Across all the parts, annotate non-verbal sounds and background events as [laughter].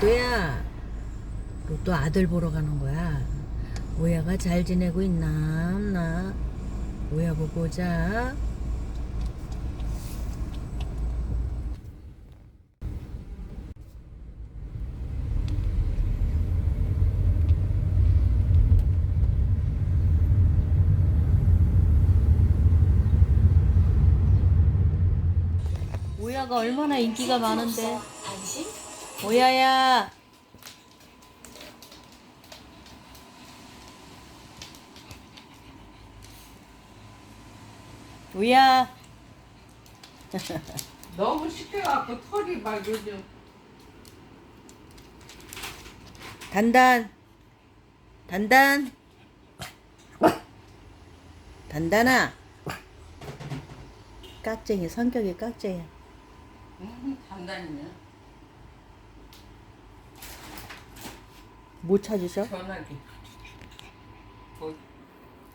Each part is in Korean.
로또야, 로또 아들 보러 가는 거야. 오야가 잘 지내고 있나 없나? 오야 보고 오자. 오야가 얼마나 인기가 많은데. 오야야. 오야. [laughs] 너무 시켜갖고 털이 막 요즘 단단. 단단. 단단아. 깍쟁이 성격이 깍쟁이야. 음, 단단이냐 못 찾으셔? 전화기 뭐,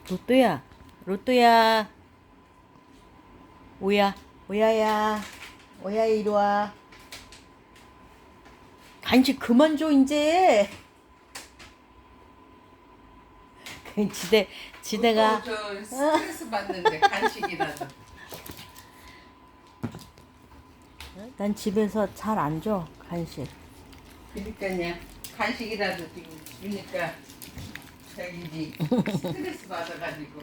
로또야. 로또야. 오야. 오야야. 오야 이리 와. 간식 그만 줘 이제. 그 [laughs] 지대 지대가 저 스트레스 받는데 간식이라도 난 집에서 잘 안 줘 간식. 그러니까요 간식이라도 지금 주니까 저기지 스트레스 받아가지고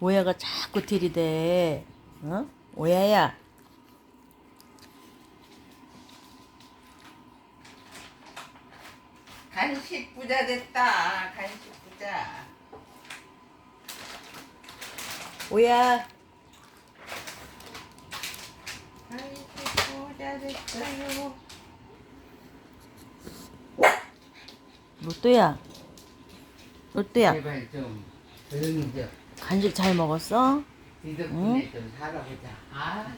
오야가 자꾸 들이대. 어? 오야야. 간식 부자 됐다 간식 부자 오야. 간식 부자 됐어요 로또야. 로또야. 제발 좀 조용히 좀 간식 잘 먹었어? 네 덕분에 좀 살아보자 아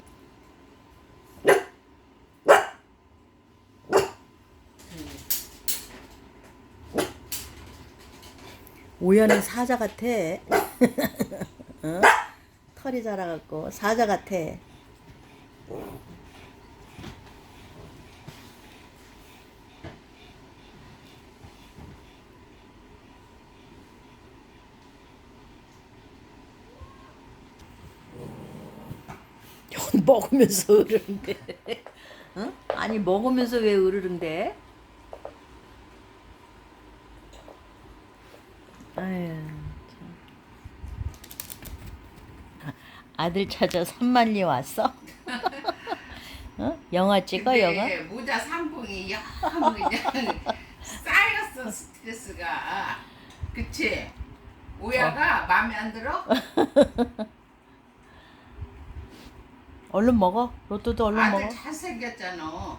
오야는 사자 같아. [laughs] 어? 털이 자라갖고 사자 같아. 먹으면서 으르는데. 어? 아니 먹으면서 왜 으르는데? 아유, 참. 아들 찾아 산만리 왔어? [laughs] 어? 영화 찍어 영화? 근데 모자 상봉이 영 그냥 쌓였어 스트레스가 그치? 오야가 마음에 안 들어? [laughs] 얼른 먹어. 로또도 얼른 아들 먹어. 잘생겼잖아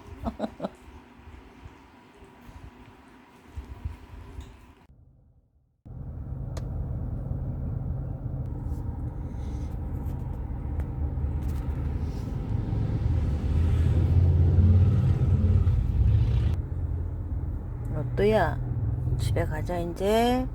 로또야 집에 가자 이제.